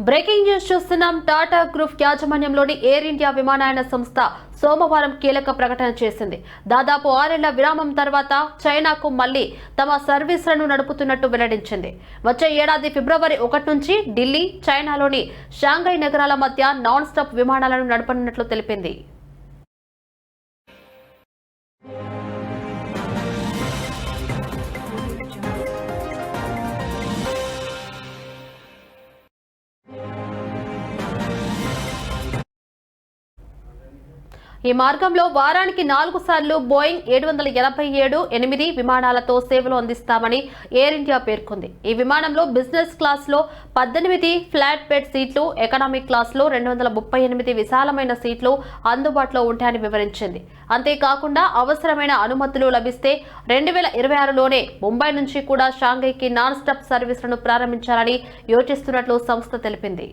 Breaking news చూస్తున్నాం. Tata group యాజమాన్యంలోని air India విమానయాన సంస్థ సోమవారం కీలక ప్రకటన చేసింది. దాదాపు ఆరేళ్ళ విరామం తర్వాత చైనాకు మళ్ళీ తమ సర్వీసులను నడుపుతున్నట్టు వెల్లడించింది. వచ్చే ఏడాది ఫిబ్రవరి ఒకటి నుంచి ఢిల్లీ చైనాలోని షాంఘై నగరాల మధ్య నాన్ స్టాప్ విమానాలను నడపనున్నట్లు తెలిపింది. ఈ మార్గంలో వారానికి నాలుగు సార్లు బోయింగ్ ఏడు వందల ఎనభై ఏడు ఎనిమిది విమానాలతో సేవలు అందిస్తామని ఎయిర్ ఇండియా పేర్కొంది. ఈ విమానంలో బిజినెస్ క్లాస్లో పద్దెనిమిది ఫ్లాట్ బెడ్ సీట్లు ఎకనామిక్ క్లాస్లో రెండు వందల ముప్పై ఎనిమిది విశాలమైన సీట్లు అందుబాటులో ఉంటాయని వివరించింది. అంతేకాకుండా అవసరమైన అనుమతులు లభిస్తే రెండు వేల ఇరవై ఆరులోనే ముంబై నుంచి కూడా షాంఘైకి నాన్ స్టాప్ సర్వీసులను ప్రారంభించాలని యోచిస్తున్నట్లు సంస్థ తెలిపింది.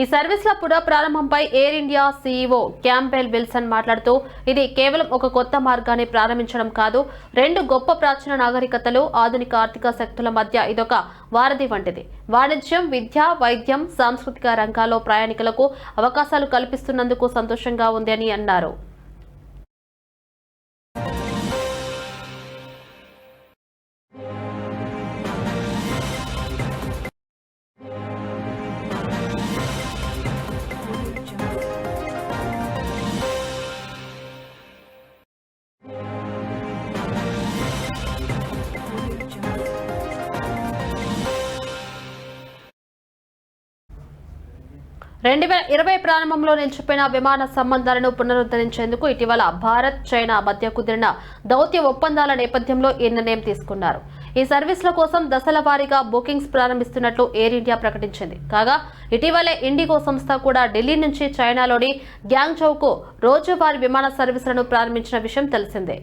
ఈ సర్వీస్ల పునఃప్రారంభంపై Air India CEO Campbell Wilson మాట్లాడుతూ ఇది కేవలం ఒక కొత్త మార్గాన్ని ప్రారంభించడం కాదు రెండు గొప్ప ప్రాచీన నాగరికతలు ఆధునిక ఆర్థిక శక్తుల మధ్య ఇదొక వారధి వంటిది. వాణిజ్యం విద్య వైద్యం సాంస్కృతిక రంగాల్లో ప్రయాణికులకు అవకాశాలు కల్పిస్తున్నందుకు సంతోషంగా ఉంది అన్నారు. రెండు వేల ఇరవై ప్రారంభంలో నిలిచిపోయిన విమాన సంబంధాలను పునరుద్ధరించేందుకు ఇటీవల భారత్ చైనా మధ్య కుదిరిన దౌత్య ఒప్పందాల నేపథ్యంలో ఈ నిర్ణయం తీసుకున్నారు. ఈ సర్వీసుల కోసం దశల వారీగా బుకింగ్స్ ప్రారంభిస్తున్నట్లు ఎయిర్ ఇండియా ప్రకటించింది. కాగా ఇటీవలే ఇండిగో సంస్థ కూడా ఢిల్లీ నుంచి చైనాలోని గ్యాంగ్చౌకు రోజువారీ విమాన సర్వీసులను ప్రారంభించిన విషయం తెలిసిందే.